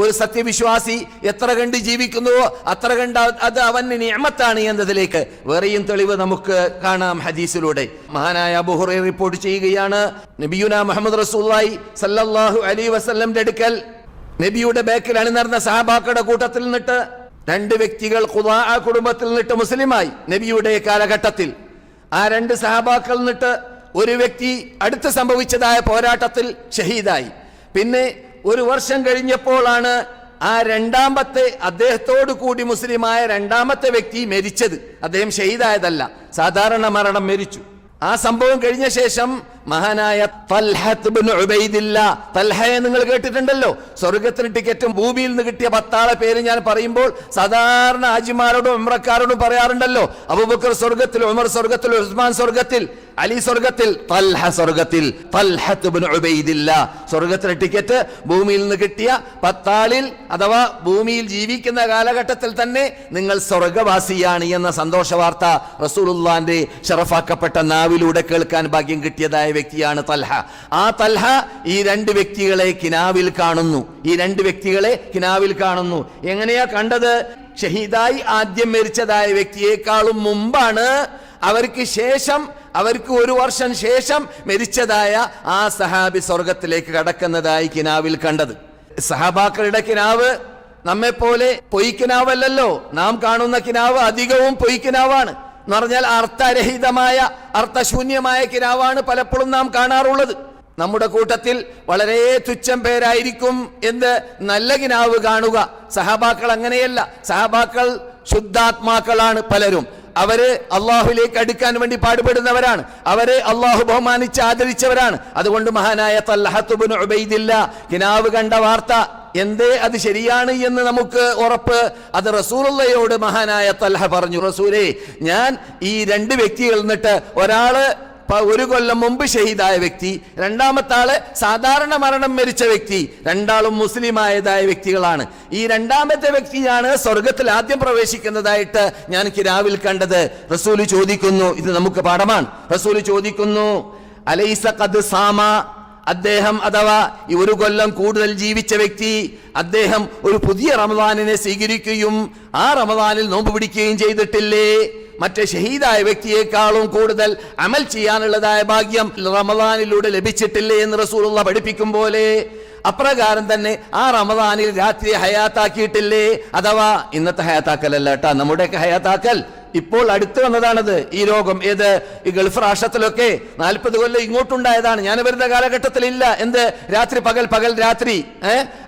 ഒരു സത്യവിശ്വാസി എത്ര കണ്ട് ജീവിക്കുന്നുവോ അത്ര കണ്ട് അത് അവന് നിയമത്താണ് എന്നതിലേക്ക് വേറെയും തെളിവ് നമുക്ക് കാണാം ഹദീസിലൂടെ. മഹാനായ ബുഹുറെ റിപ്പോർട്ട് ചെയ്യുകയാണ് നബിയുന മുഹമ്മദ് റസൂല്ലായി സല്ലാഹു അലി വസല്ലമിന്റെ അടുക്കൽ നബിയുടെ ബാക്കിൽ അണിനിർന്ന സഹാബാക്കളുടെ കൂട്ടത്തിൽ നിന്നിട്ട് രണ്ട് വ്യക്തികൾ ഖുദാ കുടുംബത്തിൽ നിന്നിട്ട് മുസ്ലിമായി നബിയുടെ കാലഘട്ടത്തിൽ. ആ രണ്ട് സഹാബാക്കൾ നിന്നിട്ട് ഒരു വ്യക്തി അടുത്ത് സംഭവിച്ചതായ പോരാട്ടത്തിൽ ഷഹീദായി. പിന്നെ ഒരു വർഷം കഴിഞ്ഞപ്പോഴാണ് ആ രണ്ടാമത്തെ അദ്ദേഹത്തോടു കൂടി മുസ്ലിമായ രണ്ടാമത്തെ വ്യക്തി മരിച്ചത്. അദ്ദേഹം ഷെയ്ദായതല്ല സാധാരണ മരണം മരിച്ചു. ആ സംഭവം കഴിഞ്ഞ ശേഷം മഹാനായ തൽഹയെ നിങ്ങൾ കേട്ടിട്ടുണ്ടല്ലോ. സ്വർഗത്തിന് ടിക്കറ്റും ഭൂമിയിൽ നിന്ന് കിട്ടിയ പത്താളെ പേര് ഞാൻ പറയുമ്പോൾ സാധാരണ ആജിമാരോടും ഉമ്രക്കാരോടും പറയാറുണ്ടല്ലോ. അബുബക്കർ സ്വർഗത്തിൽ ഉമർ സ്വർഗത്തിൽ ഉസ്മാൻ സ്വർഗത്തിൽ അലി സ്വർഗത്തിൽ തൽഹ സ്വർഗത്തിൽ സ്വർഗത്തിന് ടിക്കറ്റ് ഭൂമിയിൽ നിന്ന് കിട്ടിയ പത്താളിൽ അഥവാ ഭൂമിയിൽ ജീവിക്കുന്ന കാലഘട്ടത്തിൽ തന്നെ നിങ്ങൾ സ്വർഗവാസിയാണ് എന്ന സന്തോഷ വാർത്ത റസൂലുള്ളാന്റെ ഷറഫാക്കപ്പെട്ട നാവിലൂടെ കേൾക്കാൻ ഭാഗ്യം കിട്ടിയതായ വ്യക്തിയാണ് തൽഹ. ആ തൽഹ ഈ രണ്ട് വ്യക്തികളെ കിനാവിൽ കാണുന്നു. ഈ രണ്ട് വ്യക്തികളെ കിനാവിൽ കാണുന്നു. എങ്ങനെയാ കണ്ടത്? ഷഹീദായി ആദ്യം മരിച്ചതായ വ്യക്തിയെക്കാളും മുമ്പാണ് അവർക്ക് ശേഷം അവർക്ക് ഒരു വർഷം ശേഷം മരിച്ചതായ ആ സഹാബി സ്വർഗത്തിലേക്ക് കടക്കുന്നതായി കിനാവിൽ കണ്ടത്. സഹാബാക്കളുടെ കിനാവ് നമ്മെ പോലെ പൊയ്ക്കിനാവല്ലല്ലോ. നാം കാണുന്ന കിനാവ് അധികവും പൊയ്ക്കിനാവാണ്. എന്ന് പറഞ്ഞാൽ അർത്ഥരഹിതമായ അർത്ഥശൂന്യമായ കിനാവാണ് പലപ്പോഴും നാം കാണാറുള്ളത്. നമ്മുടെ കൂട്ടത്തിൽ വളരെ തുച്ഛം പേരായിരിക്കും എന്ത് നല്ല കിനാവ് കാണുക. സഹബാക്കൾ അങ്ങനെയല്ല. സഹബാക്കൾ ശുദ്ധാത്മാക്കളാണ് പലരും. അവർ അള്ളാഹുലേക്ക് അടുക്കാൻ വേണ്ടി പാടുപെടുന്നവരാണ്. അവരെ അള്ളാഹു ബഹുമാനിച്ച് ആദരിച്ചവരാണ്. അതുകൊണ്ട് മഹാനായ തല്ലഹത്തുബിന് ഉബൈദില്ല കിനാവ് കണ്ട വാർത്ത എന്തേ അത് ശരിയാണ് എന്ന് നമുക്ക് ഉറപ്പ്. അത് റസൂലുള്ളയോട് മഹാനായ തൽഹ പറഞ്ഞു റസൂലേ ഞാൻ ഈ രണ്ട് വ്യക്തികൾ നിന്നിട്ട് ഒരാൾ ഒരു കൊല്ലം മുമ്പ് ഷഹീദായ വ്യക്തി രണ്ടാമത്തെ ആൾ സാധാരണ മരണം മരിച്ച വ്യക്തി രണ്ടാളും മുസ്ലിമായതായ വ്യക്തികളാണ്. ഈ രണ്ടാമത്തെ വ്യക്തിയാണ് സ്വർഗത്തിൽ ആദ്യം പ്രവേശിക്കുന്നതായിട്ട് ഞാൻ കിരാവിൽ കണ്ടത്. റസൂൽ ചോദിക്കുന്നു ഇത് നമുക്ക് പാഠമാണ്. റസൂൽ ചോദിക്കുന്നു അലൈസ ഖദ് സാമ അദ്ദേഹം അഥവാ ഈ ഒരു കൊല്ലം കൂടുതൽ ജീവിച്ച വ്യക്തി അദ്ദേഹം ഒരു പുതിയ റമദാനിനെ സ്വീകരിക്കുകയും ആ റമദാനിൽ നോമ്പ് പിടിക്കുകയും ചെയ്തിട്ടില്ലേ? മറ്റേ ഷഹീദായ വ്യക്തിയെക്കാളും കൂടുതൽ അമൽ ചെയ്യാനുള്ളതായ ഭാഗ്യം റമദാനിലൂടെ ലഭിച്ചിട്ടില്ലേ എന്ന് റസൂലുള്ള പഠിപ്പിക്കും പോലെ. അപ്രകാരം തന്നെ ആ റമദാനിൽ രാത്രി ഹയാത്താക്കിയിട്ടില്ലേ? അഥവാ ഇന്നത്തെ ഹയാത്താക്കലല്ല കേട്ടാ നമ്മുടെയൊക്കെ ഹയാത്താക്കൽ ഇപ്പോൾ അടുത്ത് വന്നതാണത്. ഈ രോഗം ഏത്? ഈ ഗൾഫ് രാഷ്ട്രത്തിലൊക്കെ നാൽപ്പത് കൊല്ലം ഇങ്ങോട്ടുണ്ടായതാണ്. ഞാൻ വരുന്ന കാലഘട്ടത്തിൽ ഇല്ല എന്ത്? രാത്രി പകൽ പകൽ രാത്രി.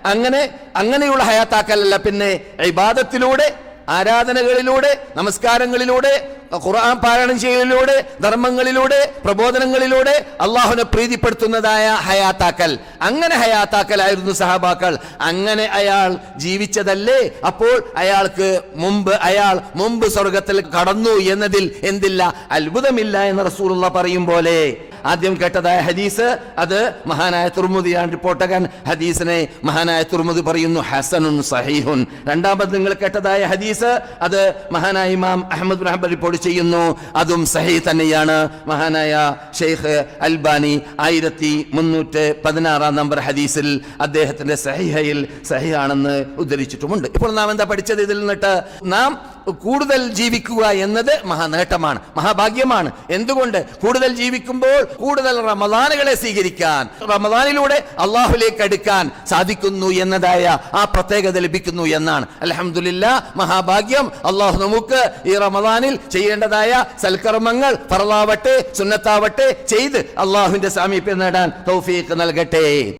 അങ്ങനെ അങ്ങനെയുള്ള ഹയാത്താക്കലല്ല. പിന്നെ ഇബാദത്തിലൂടെ ആരാധനകളിലൂടെ നമസ്കാരങ്ങളിലൂടെ ഖുർആൻ പാരായണം ചെയ്യലിലൂടെ ധർമ്മങ്ങളിലൂടെ പ്രബോധനങ്ങളിലൂടെ അള്ളാഹുനെ പ്രീതിപ്പെടുത്തുന്നതായ ഹയാത്താക്കൽ. അങ്ങനെ ഹയാത്താക്കലായിരുന്നു സഹബാക്കൾ. അങ്ങനെ അയാൾ ജീവിച്ചതല്ലേ? അപ്പോൾ അയാൾക്ക് മുമ്പ് അയാൾ മുമ്പ് സ്വർഗത്തിൽ കടന്നു എന്നതിൽ എന്തില്ല? അത്ഭുതമില്ല എന്ന് റസൂലുള്ള പറയും പോലെ. ആദ്യം കേട്ടതായ ഹദീസ് അത് മഹാനായ തുർമുദിയാണ് റിപ്പോർട്ടകൻ. ഹദീസിനെ മഹാനായ തുർമുദി പറയുന്നു ഹസനുൻ സഹീഹുൻ. രണ്ടാമത് നിങ്ങൾ കേട്ടതായ ഹദീസ് അത് മഹാനായ ഇമാം അഹമ്മദ് ബിൻ റിപ്പോർട്ട് ചെയ്യുന്നു അതും സഹീ തന്നെയാണ്. മഹാനായ ഷെയ്ഖ് അൽബാനി ആയിരത്തി മുന്നൂറ്റ് പതിനാറാം നമ്പർ ഹദീസിൽ അദ്ദേഹത്തിന്റെ സഹിഹയിൽ സഹിയാണെന്ന് ഉദ്ധരിച്ചിട്ടുമുണ്ട്. ഇപ്പോൾ നാം എന്താ പഠിച്ചത്? ഇതിൽ നിന്നിട്ട് നാം കൂടുതൽ ജീവിക്കുക എന്നത് മഹാനേട്ടമാണ് മഹാഭാഗ്യമാണ്. എന്തുകൊണ്ട്? കൂടുതൽ ജീവിക്കുമ്പോൾ കൂടുതൽ റമദാനുകളെ സ്വീകരിക്കാൻ റമദാനിലൂടെ അള്ളാഹുലേക്ക് അടുക്കാൻ സാധിക്കുന്നു എന്നതായ ആ പ്രത്യേകത ലഭിക്കുന്നു എന്നാണ്. അലഹമില്ല മഹാഭാഗ്യം. അള്ളാഹു നമുക്ക് ഈ റമദാനിൽ ചെയ്യേണ്ടതായ സൽക്കർമ്മങ്ങൾ ഫറലാവട്ടെ സുന്നത്താവട്ടെ ചെയ്ത് അള്ളാഹുവിന്റെ സാമീപ്യം നേടാൻ തൗഫീഖ് നൽകട്ടെ.